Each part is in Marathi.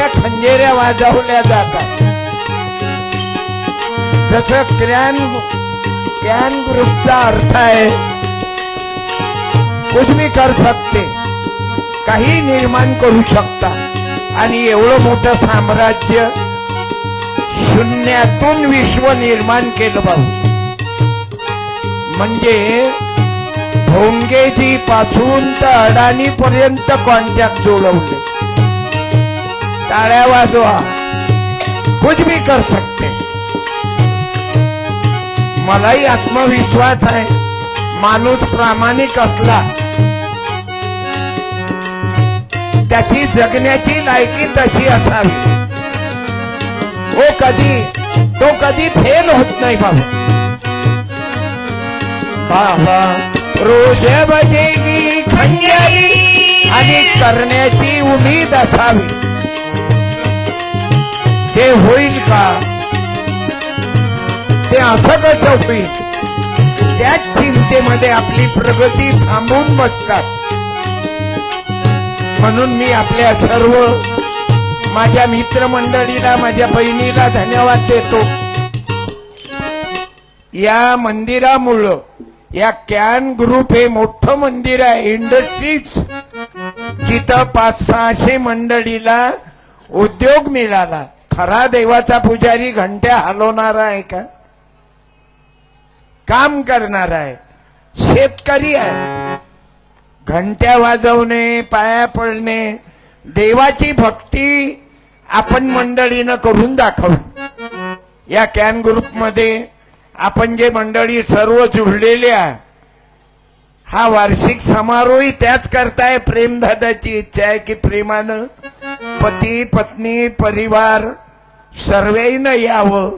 अशा खंजेऱ्या वाजवल्या जातात. जस ज्ञान ज्ञान ग्रुपचा अर्थ आहे कुछ भी कर सकते काही निर्माण करू शकता. आणि एवढं मोठं साम्राज्य शून्यातून विश्व निर्माण केलं भाऊ म्हणजे भोंगेजी पासून तर अडाणी पर्यंत कॉन्टॅक्ट जोडवले टाळ्या वाजवा. कुछ भी कर सकते. मलाही आत्मविश्वास आहे. माणूस प्रामाणिक असला त्याची जगण्याची लायकी तशी असावी. हो कधी तो कधी फेल होत नाही बाबा. बाबा रोज बजेगी खंजाई आणि करण्याची उमेद असावी. ते होईल का? ते असं होईल. त्याच चिंतेमध्ये आपली प्रगती थांबून बसतात. म्हणून मी आपल्या सर्व माझ्या मित्रमंडळीला माझ्या बहिणीला धन्यवाद देतो. या मंदिरामुळं या कॅन ग्रुप हे मोठं मंदिर आहे. इंडस्ट्रीज जिथं पाच सहाशे मंडळीला उद्योग मिळाला. खरा देवाचा पुजारी घंट्या हलवणारा आहे का? काम करणार आहे. शेतकरी आहे. घंट्या वाजवणे पाया पडणे देवाची भक्ती आपण मंडळीनं करून दाखवू या कॅन ग्रुपमध्ये आपण जे मंडळी सर्व जुळलेले आहे हा वार्षिक समारोही त्याच करताय. प्रेमदादाची इच्छा आहे की प्रेमानं पती पत्नी परिवार सर्वेनं यावं.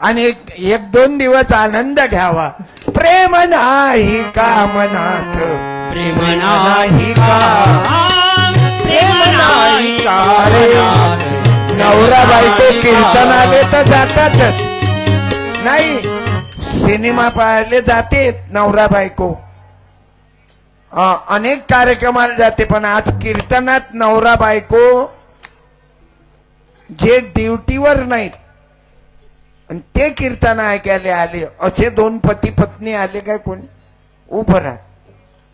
आणि एक एक दोन दिवस आनंद घ्यावा. प्रेम नाही कामनाथ प्रेम नाही का? प्रेम नाही का? अरे नवरा बायको कीर्तनाले तर जातातच नाही सिनेमा पाहायला जाते नवरा बायको. अनेक कार्यक्रमाला जाते पण आज कीर्तनात नवरा बायको जे ड्युटीवर नाहीत. आणि ते कीर्तन ऐकायला आले. असे दोन पती पत्नी आले काय कोणी? उभं राहा.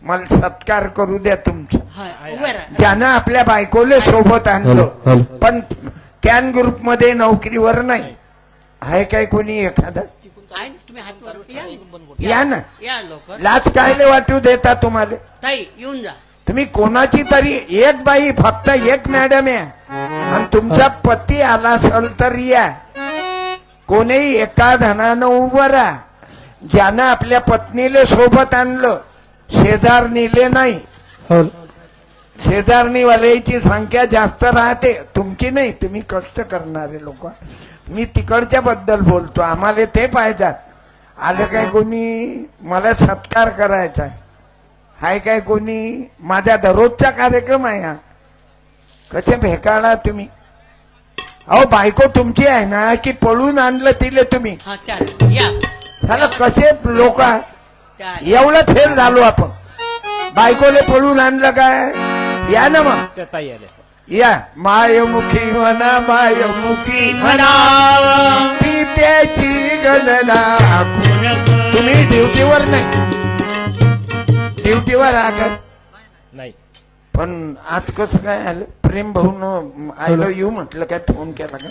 मला सत्कार करू द्या तुमचा. हाय, उभं राहा. ज्यानं आपल्या बायकोले सोबत आणलं पण कॅन ग्रुपमध्ये नोकरीवर नाही. आहे काय कोणी एखादा? आहे ना, तुम्ही हात वर या. या ना. लाच कायले वाटू देता तुम्हाला? ताई येऊन जा. तुम्ही कोणाची तरी एक बाई फक्त एक मॅडम आहे. आणि तुमचा पती आला असेल तर या. कोणीही एका धनानं उभं राहा. ज्यानं आपल्या पत्नीले सोबत आणलं शेजार नेले नाही शेजारणीवाल्याची संख्या जास्त राहते. तुमची नाही तुम्ही कष्ट करणारे लोक. मी तिकडच्या बद्दल बोलतो. आम्हाला ते पाहिजेत. आलं काय कोणी मला सत्कार करायचा आहे? हाय काय कोणी? माझा दररोजचा कार्यक्रम आहे हा. कसे भेकाळा तुम्ही? अहो बायको तुमची आहे ना की पळून आणलं तिले तुम्ही? हा चालेल. या. झालं कसे लोक चालेल. एवढं फेल झालो आपण. बायकोले पळून आणलं काय? या ना मग. त्या ताई आल्या. या. मायमुखी म्हणा मायमुखी म्हणा. पित्याची गणना तुम्ही ड्युटीवर नाही. ड्युटीवर आहात. पण आज कसं काय आलं? प्रेम भाऊन आय लव्ह यू म्हटलं काय फोन केला का?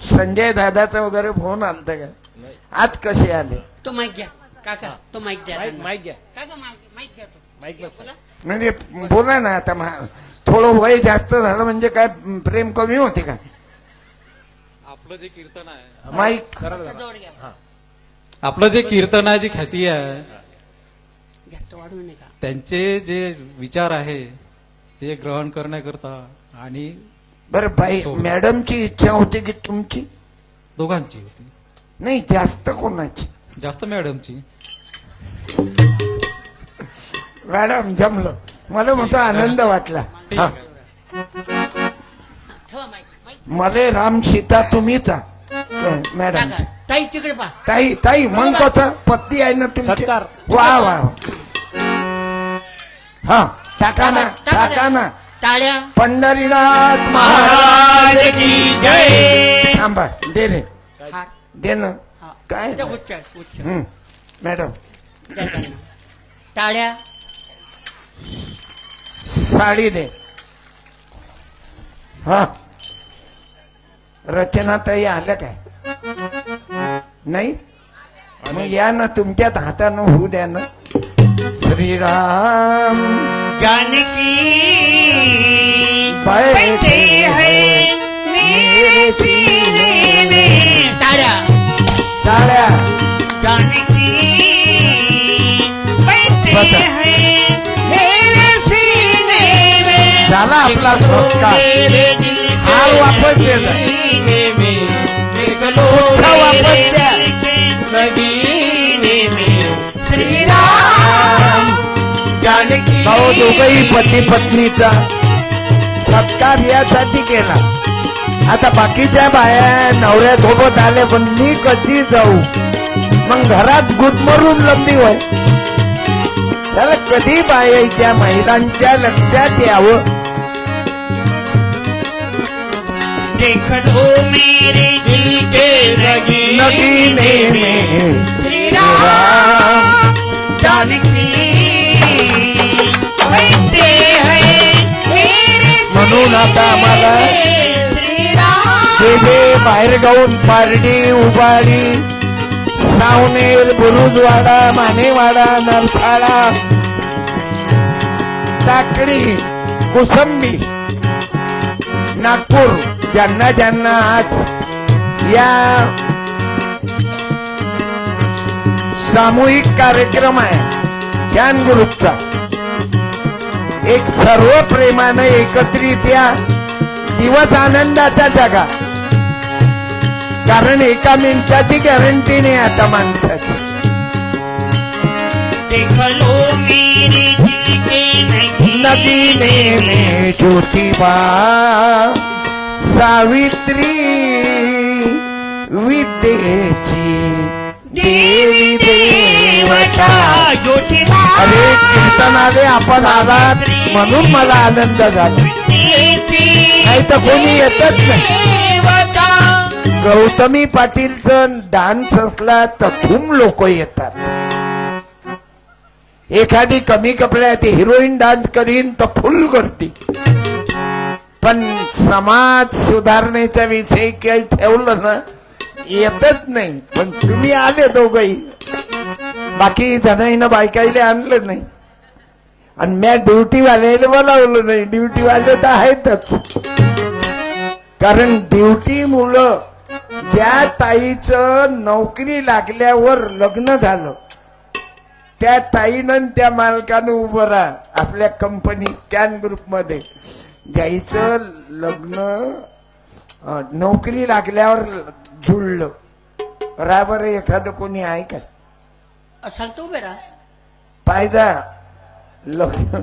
संजय दादाचा वगैरे फोन आलता का? आज कसे आले? तो माईक घ्या. काका तो द्या. माईक. माईक घ्या. काका माईक घ्या तो. माईक या, बस. बोला. म्हणजे बोला ना आता मा- थोडं वय जास्त झालं म्हणजे काय प्रेम कमी होते का? आपलं जे कीर्तन आहे. माईक असं. जवळ घ्या. आपलं जे कीर्तन आहे जी ख्याती आहे घ्या, तो वाढवू नका. त्यांचे जे विचार आहे ते ग्रहण करण्याकरता आणि बरं बाई मॅडमची इच्छा होती की तुमची? दोघांची होती. नाही जास्त कोणाची? जास्त मॅडमची. मॅडम जमलं. मला मोठा आनंद वाटला. हा माईक. मले राम सीता तुम्हीच. मॅडम. ताई तिकडे ताई ताई मग कसं पत्ती आहे ना तुमची? सत्कार. वा वा. हा. टाका ना टाका ना टाळ्या. पंढरीनाथ महाराज की जय. थांबा दे रे. दे ना. काय? त्या. हं, मॅडम द्या त्यांना. टाळ्या. साडी दे. हा. रचना ताई आल्या काय? नाही? मग या ना तुमच्यात हातानं होऊ द्या ना. श्रीराम। जानकी बैठे है मेरे सीने में। टाळ्या टाळ्या जानकी बैठे. है मेरे सीने में। झाला आपला सत्कार मेरे दिल के हार वापस दे जा. सीने में देख लो पुढचा वापस द्या. दोघही पती पत्नीचा सत्कार यासाठी केला. आता बाकीच्या बाया नवऱ्या सोबत आले पण मी कशी जाऊ? मग घरात गुदमरून लंबी होय. त्याला कधी बायाच्या महिलांच्या लक्षात यावं? देख लो मेरे दिल के नगीने में श्री राम जानकी म्हणून आता आम्हाला जे बाहेर गाऊन पारडी उबाडी सावनेर बुरुजवाडा मानेवाडा नरफाडा टाकडी कुसंबी नागपूर ज्यांना ज्यांना आज या सामूहिक कार्यक्रम आहे ज्ञान ग्रुपचा एक सर्व प्रेमानं एकत्रित या दिवस आनंदाचा जगा. कारण एका मिनिटाची गॅरंटी नाही आता माणसाची. नदीने में ज्योतिबा. सावित्री विद्येची देवी अरे कीर्तनाले आपण आलात म्हणून मला आनंद झाला. नाही तर कोणी येतच नाही. गौतमी पाटीलचं डान्स असला तर खूप लोक येतात. एखादी कमी कपड्यात हिरोईन डान्स करीन तर फुल गर्दी. पण समाज सुधारण्याच्या विषयी काही ठेवलं ना येतच नाही. पण तुम्ही आले दोघही. बाकी जणांना बायकाईले आणलं नाही. आणि म्या ड्युटीवाल्याला बोलावलं नाही. ड्युटीवाले तर आहेतच. कारण ड्युटी मुलं ज्या ताईचं नोकरी लागल्यावर लग्न झालं त्या ताईनं त्या मालकानं उभं राहा. आपल्या कंपनी कॅन ग्रुपमध्ये ज्याईचं लग्न नोकरी लागल्यावर जुळलं रा बरं एखादं कोणी आहे का तो राहा पायदा लग्न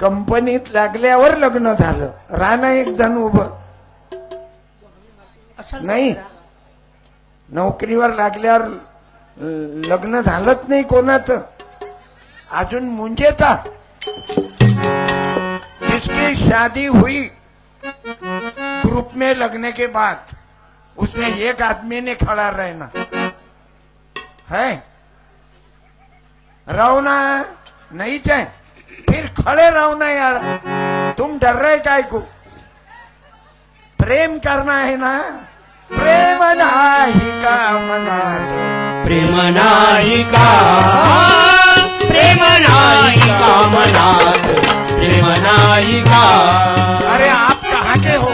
कंपनीत लागल्यावर लग्न झालं. राणा एक जण उभं. नाही. नोकरीवर लागल्यावर लग्न झालंच नाही कोणाचं. अजून मुंजेचा. जिसकी शादी हुई ग्रुप में लगने के बाद उसमें एक आदमी ने खड़ा रहना. है? रहो ना नहीं चाहे फिर खड़े रहो ना यार. तुम डर रहे काय को प्रेम करना है ना? प्रेम नाही का मनात प्रेम नायिका प्रेम नायिका मनात प्रेम नायिका अरे आप कहाँ के हो?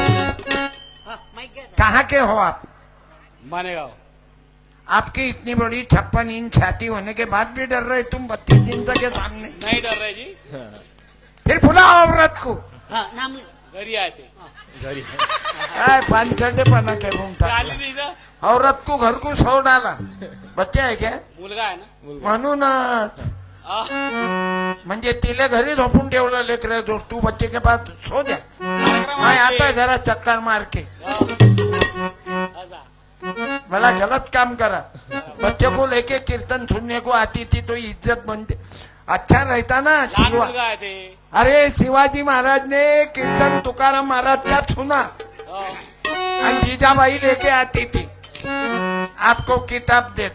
हा. कहाँ के हो आप? मानेगाव। आपकी इतनी बड़ी छप्पन इंच छाती होने के बाद भी डर रहे तुम बत्तीस इंच के सामने। नाही डर रहे जी। फिर बुलाओ औरत को। हा, नाम घरी काय पानछटेपणा के आली नाही इथं? औरत को घर को सो डाला। बच्चे आहे क्या? मुलगा आहे ना? म्हणूनच आ, म्हणजे तिला घरी झोपून ठेवलं लेकर तू बच्चे के पास सो मैं आहे आता है. जरा चक्कर मार के। असा. मला गलत काम करा. बच्चे को लेके कीर्तन सुनने को आती थी तो इज्जत बनते. अच्छा रहता ना शिवा अरे शिवाजी महाराज ने कीर्तन तुकाराम महाराज का सुना? हो. और जीजाबाई लेके आती थी आपको किताब दे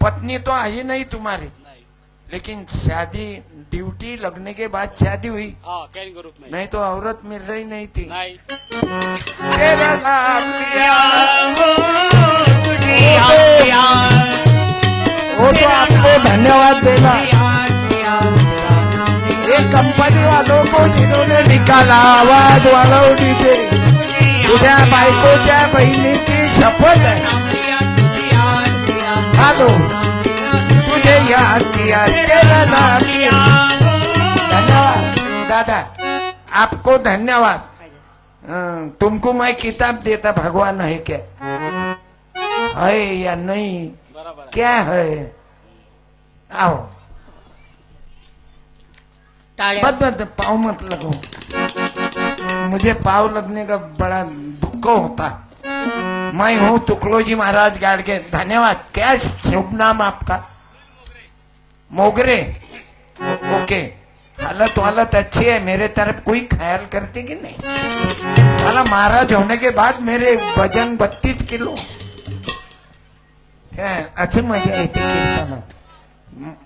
पत्नी तो आई नहीं तुम्हारी. लेकिन शादी ड्यूटी लगने के बाद शादी हुई। हा ग्रुप नाही नहीं तो औरत मिल रही नहीं थी। नाही। तेरा नाम लिया। वो तो आपको धन्यवाद देना ये कंपनी वालों को जिन्होंने निकाला आवाज़ वालों नीचे तुझ्या बायकोच्या बहिणीची शपथ आहे हॅलो। तुझे याद किया तेरा नाम धन्यवाद दादा आपको धन्यवाद। तुमको मैं किताब देता भगवान है क्या? है या नहीं. क्या है? आओ। बस बस पाव मत लगो। मुझे पाव लगने का बड़ा दुख होता। मैं हूँ तुकलोजी महाराज गाड़गे। धन्यवाद। क्या शुभ नाम आपका? मोगरे। ओके। हालत वालत अच्छी है, मेरे तरफ़ कोई ख्याल करते कि नहीं? साला महाराज होने के बाद मेरे वज़न बत्तीस किलो। क्या अच्छी मज़ा येते कीर्तनात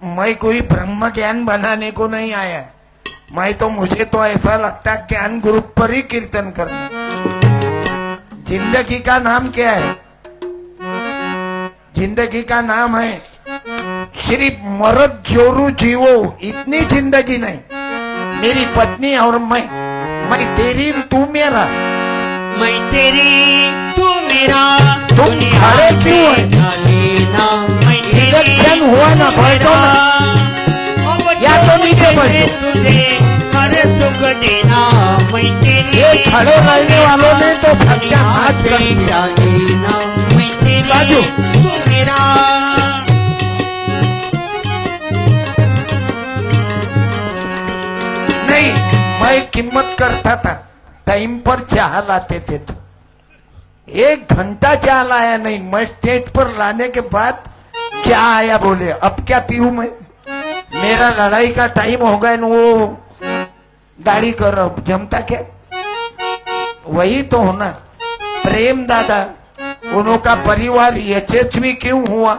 म- कोई ब्रह्म ज्ञान बनाने को नहीं आया। मैं तो मुझे तो ऐसा लगता है ज्ञान ग्रुप पर ही कीर्तन करना। ज़िंदगी का नाम क्या है? ज़िंदगी का नाम है सिर्फ़ मरद जोरू जीवो। इतनी ज़िंदगी नहीं। मेरी पत्नी और मैं मैं तेरी तू मेरा मैं तेरी तू मेरा तुम दुनिया खड़े क्यों में हैं? न लेना मैं तेरी इलेक्शन हुआ ना तू बैठो मेरा। ना अब या तो नीचे मुझे बैठो। तुझे हर सुख देना मैं तेरी ये खड़े रहने वालों ने तो सत्यानाश कर दिया लेना मैं तेरी बाजू। मैं करता था टाइम पर चाह लाते थे तो. एक घंटा चाह लाया नहीं मैं स्टेज पर लाने के बाद क्या आया बोले अब क्या पीऊ मैं? मेरा लड़ाई का टाइम हो गया वो। दाढ़ी कर अब जमता क्या? वही तो होना प्रेम दादा उनका परिवार यशस्वी क्यों हुआ?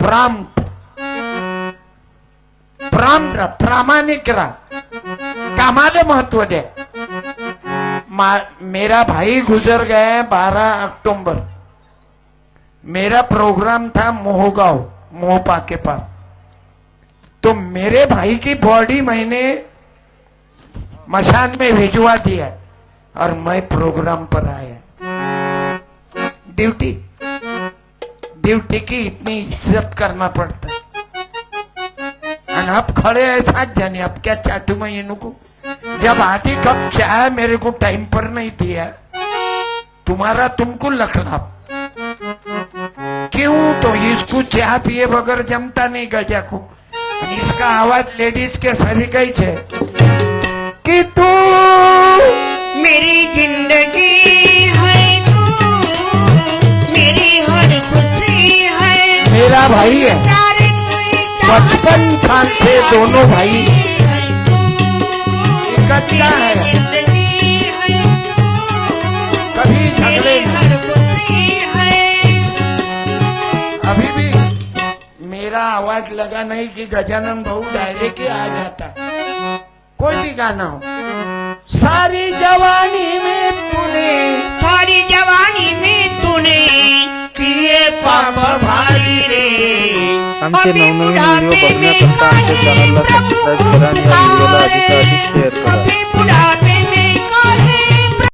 प्राम प्राम प्रामाणिक रहा। कामाले महत्व दे। मेरा भाई गुजर गया बारह अक्टूबर। मेरा प्रोग्राम था मोहगांव, मोहपा के पास। तो मेरे भाई की बॉडी मैंने मशान में भिजवा दिया और मैं प्रोग्राम पर आया। ड्यूटी। ड्यूटी की इतनी इज़्ज़त करना पड़ता। है अब खड़े हैं सात जाने अब क्या चाटू मैं इनको? जब आधी कप चाय मेरे को टाइम पर नहीं दिया तुम्हारा तुमको लखला क्यों? तो इसको चाय पिए बगैर जमता नहीं गजा को। इसका आवाज़ लेडीज़ के सभी कही छे। कि तू मेरी ज़िंदगी है तू मेरी हर खुशी है। मेरा भाई है। बचपन साल से दोनों भाई। इकट्ठा है। कभी झगड़े। अभी भी मेरा आवाज़ लगा नहीं कि गजानन भाऊ डायरेक्ट ही आ जाता। कोई भी गाना हो। सारी जवानी में तूने सारी जवानी में तूने किए पाप भारी रे। आमचे नवनवीन व्हिडिओ बघण्याकरता आमच्या चॅनलला सबस्क्राईब करा आणि या व्हिडिओला अधिकाधिक शेअर करा.